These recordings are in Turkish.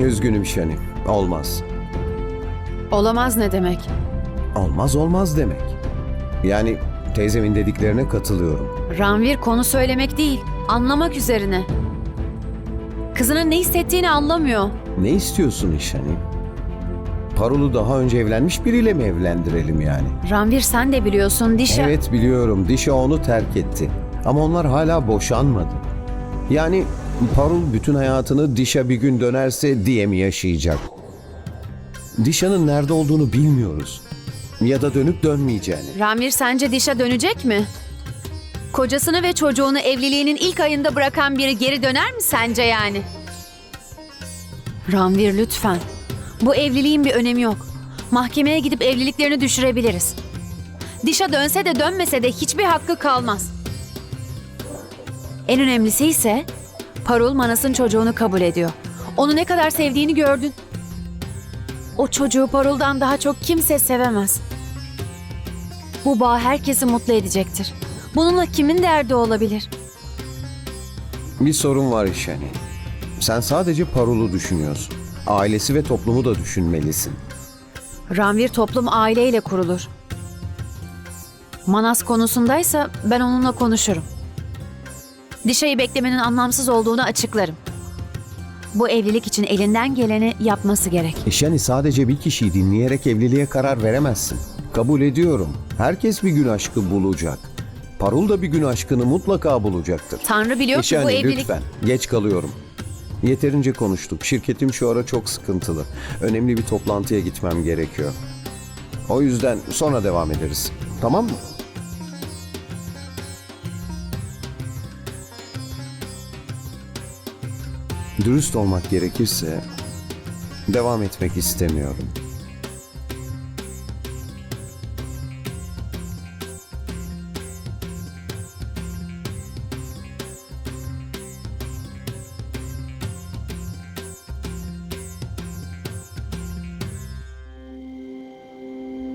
Üzgünüm Şani. Olmaz. Olamaz ne demek? Olmaz olmaz demek. Yani teyzemin dediklerine katılıyorum. Ranvir konu söylemek değil, anlamak üzerine. Kızının ne hissettiğini anlamıyor. Ne istiyorsun Şani? Parul'u daha önce evlenmiş biriyle mi evlendirelim yani? Ranvir sen de biliyorsun Dişa... Evet biliyorum. Dişa onu terk etti. Ama onlar hala boşanmadı. Yani Parul bütün hayatını Dişa bir gün dönerse diye mi yaşayacak? Dişa'nın nerede olduğunu bilmiyoruz. Ya da dönüp dönmeyeceğini. Ranvir sence Dişa dönecek mi? Kocasını ve çocuğunu evliliğinin ilk ayında bırakan biri geri döner mi sence yani? Ranvir lütfen. Bu evliliğin bir önemi yok. Mahkemeye gidip evliliklerini düşürebiliriz. Dişa dönse de dönmese de hiçbir hakkı kalmaz. En önemlisi ise Parul Manas'ın çocuğunu kabul ediyor. Onu ne kadar sevdiğini gördün. O çocuğu Parul'dan daha çok kimse sevemez. Bu bağ herkesi mutlu edecektir. Bununla kimin derdi olabilir? Bir sorun var Şani. Sen sadece Parul'u düşünüyorsun. Ailesi ve toplumu da düşünmelisin. Ranvir toplum aileyle kurulur. Manas konusundaysa ben onunla konuşurum. Dişayı beklemenin anlamsız olduğunu açıklarım. Bu evlilik için elinden geleni yapması gerek. Şani sadece bir kişiyi dinleyerek evliliğe karar veremezsin. Kabul ediyorum. Herkes bir gün aşkı bulacak. Parul da bir gün aşkını mutlaka bulacaktır. Tanrı biliyor ki Şani bu evlilik... lütfen. Geç kalıyorum. Yeterince konuştuk. Şirketim şu ara çok sıkıntılı. Önemli bir toplantıya gitmem gerekiyor. O yüzden sonra devam ederiz. Tamam mı? Dürüst olmak gerekirse devam etmek istemiyorum.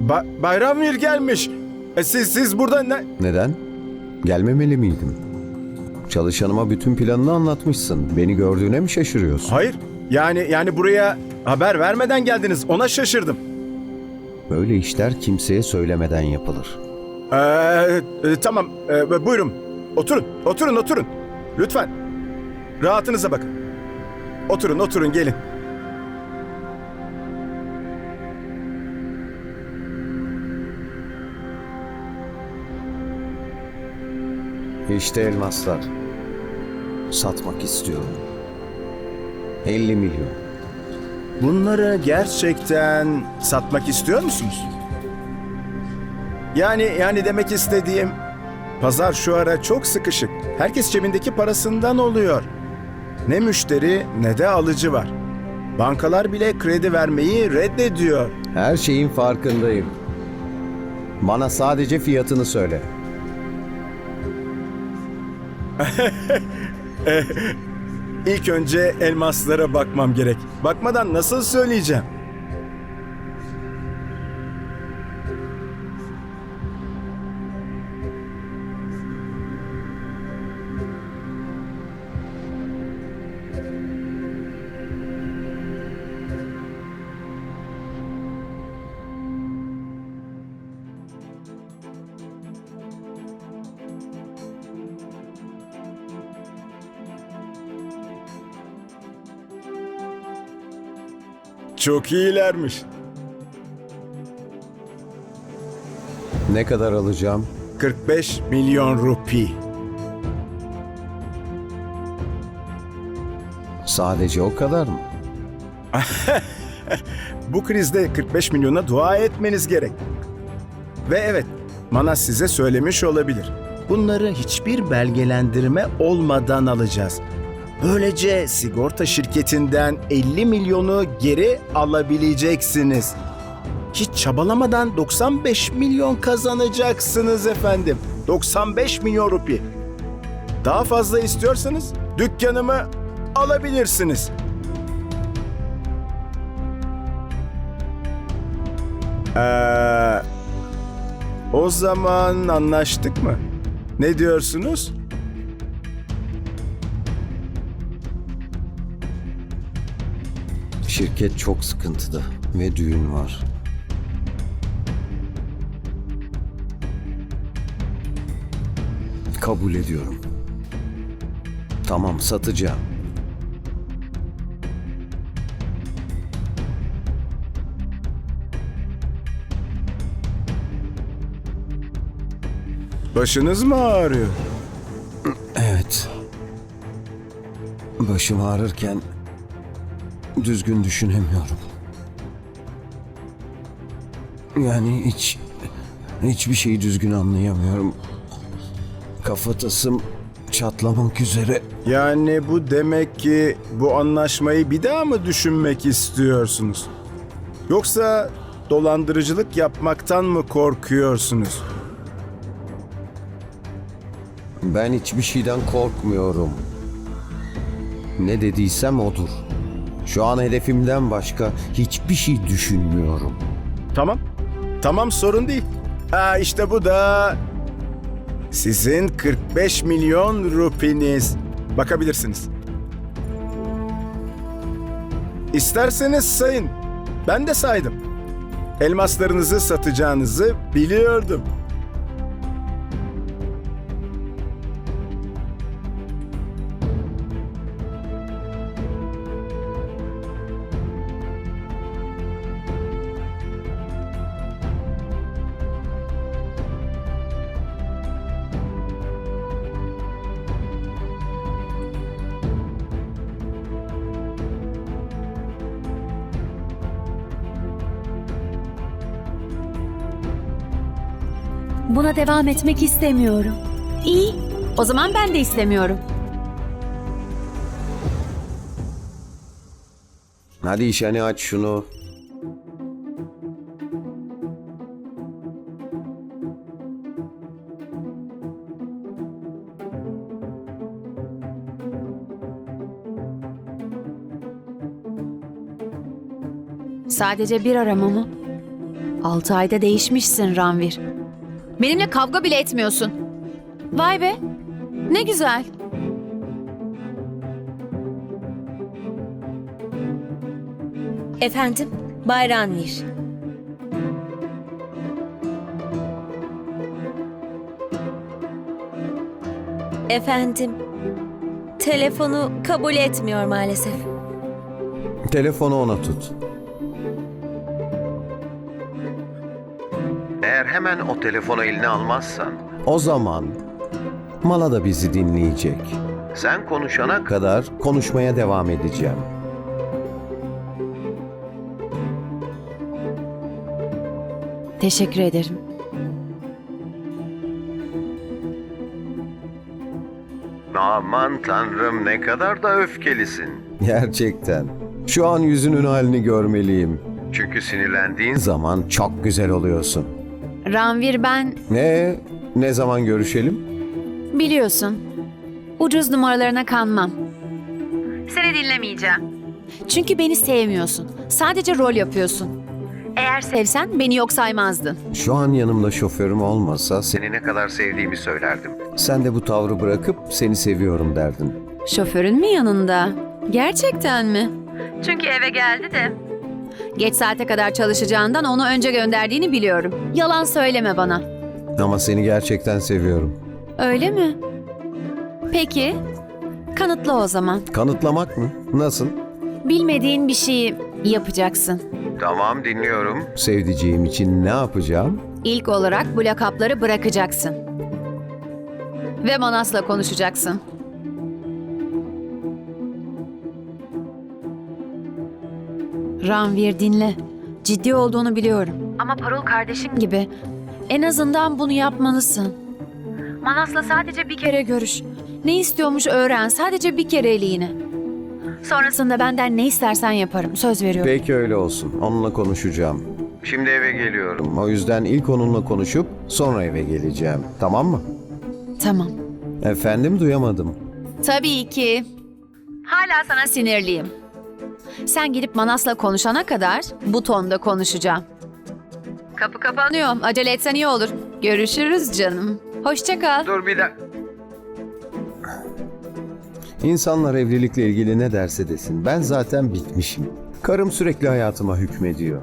Ba Bayramvir gelmiş. E siz siz burada ne? Neden? Gelmemeli miydim? Çalışanıma bütün planını anlatmışsın. Beni gördüğüne mi şaşırıyorsun? Hayır. Yani yani buraya haber vermeden geldiniz. Ona şaşırdım. Böyle işler kimseye söylemeden yapılır. Ee, e, tamam. Ee, buyurun. Oturun. Oturun oturun. Lütfen. Rahatınıza bakın. Oturun oturun gelin. İşte elmaslar. Satmak istiyorum. 50 milyon. Bunları gerçekten satmak istiyor musunuz? Yani yani demek istediğim pazar şu ara çok sıkışık. Herkes cebindeki parasından oluyor. Ne müşteri ne de alıcı var. Bankalar bile kredi vermeyi reddediyor. Her şeyin farkındayım. Bana sadece fiyatını söyle. İlk önce elmaslara bakmam gerek. Bakmadan nasıl söyleyeceğim? Çok iyilermiş. Ne kadar alacağım? 45 milyon rupi. Sadece o kadar mı? Bu krizde 45 milyona dua etmeniz gerek. Ve evet, Manas size söylemiş olabilir. Bunları hiçbir belgelendirme olmadan alacağız. Böylece sigorta şirketinden 50 milyonu geri alabileceksiniz. Hiç çabalamadan 95 milyon kazanacaksınız efendim. 95 milyon rupi. Daha fazla istiyorsanız dükkanımı alabilirsiniz. Ee, o zaman anlaştık mı? Ne diyorsunuz? Şirket çok sıkıntıda ve düğün var. Kabul ediyorum. Tamam satacağım. Başınız mı ağrıyor? Evet. Başım ağrırken düzgün düşünemiyorum. Yani hiç hiçbir şeyi düzgün anlayamıyorum. Kafatasım çatlamak üzere. Yani bu demek ki bu anlaşmayı bir daha mı düşünmek istiyorsunuz? Yoksa dolandırıcılık yapmaktan mı korkuyorsunuz? Ben hiçbir şeyden korkmuyorum. Ne dediysem odur. Şu an hedefimden başka hiçbir şey düşünmüyorum. Tamam. Tamam sorun değil. Ha işte bu da sizin 45 milyon rupiniz. Bakabilirsiniz. İsterseniz sayın. Ben de saydım. Elmaslarınızı satacağınızı biliyordum. Buna devam etmek istemiyorum. İyi. O zaman ben de istemiyorum. Hadi işeni aç şunu. Sadece bir arama mı? Altı ayda değişmişsin Ranvir. Benimle kavga bile etmiyorsun. Vay be. Ne güzel. Efendim, Bay Ranvir. Efendim, telefonu kabul etmiyor maalesef. Telefonu ona tut. O telefonu eline almazsan... O zaman Mala da bizi dinleyecek. Sen konuşana kadar konuşmaya devam edeceğim. Teşekkür ederim. Aman tanrım ne kadar da öfkelisin. Gerçekten. Şu an yüzünün halini görmeliyim. Çünkü sinirlendiğin zaman çok güzel oluyorsun. Ranvir ben Ne? Ne zaman görüşelim? biliyorsun. Ucuz numaralarına kanmam. Seni dinlemeyeceğim. Çünkü beni sevmiyorsun. Sadece rol yapıyorsun. Eğer sevsen beni yok saymazdın. Şu an yanımda şoförüm olmasa seni ne kadar sevdiğimi söylerdim. Sen de bu tavrı bırakıp seni seviyorum derdin. Şoförün mü yanında? Gerçekten mi? Çünkü eve geldi de. Geç saate kadar çalışacağından onu önce gönderdiğini biliyorum. Yalan söyleme bana. Ama seni gerçekten seviyorum. Öyle mi? Peki. Kanıtla o zaman. Kanıtlamak mı? Nasıl? Bilmediğin bir şeyi yapacaksın. Tamam dinliyorum. Sevdiceğim için ne yapacağım? İlk olarak bu lakapları bırakacaksın. Ve Manas'la konuşacaksın. Ranvir dinle. Ciddi olduğunu biliyorum. Ama Parul kardeşin gibi. En azından bunu yapmalısın. Manas'la sadece bir kere görüş. Ne istiyormuş öğren. Sadece bir kereliğine. Sonrasında benden ne istersen yaparım. Söz veriyorum. Peki öyle olsun. Onunla konuşacağım. Şimdi eve geliyorum. O yüzden ilk onunla konuşup sonra eve geleceğim. Tamam mı? Tamam. Efendim duyamadım. Tabii ki. Hala sana sinirliyim. Sen gidip Manas'la konuşana kadar bu tonda konuşacağım. Kapı kapanıyor. Acele etsen iyi olur. Görüşürüz canım. Hoşça kal. Dur bir dakika. İnsanlar evlilikle ilgili ne derse desin. Ben zaten bitmişim. Karım sürekli hayatıma hükmediyor.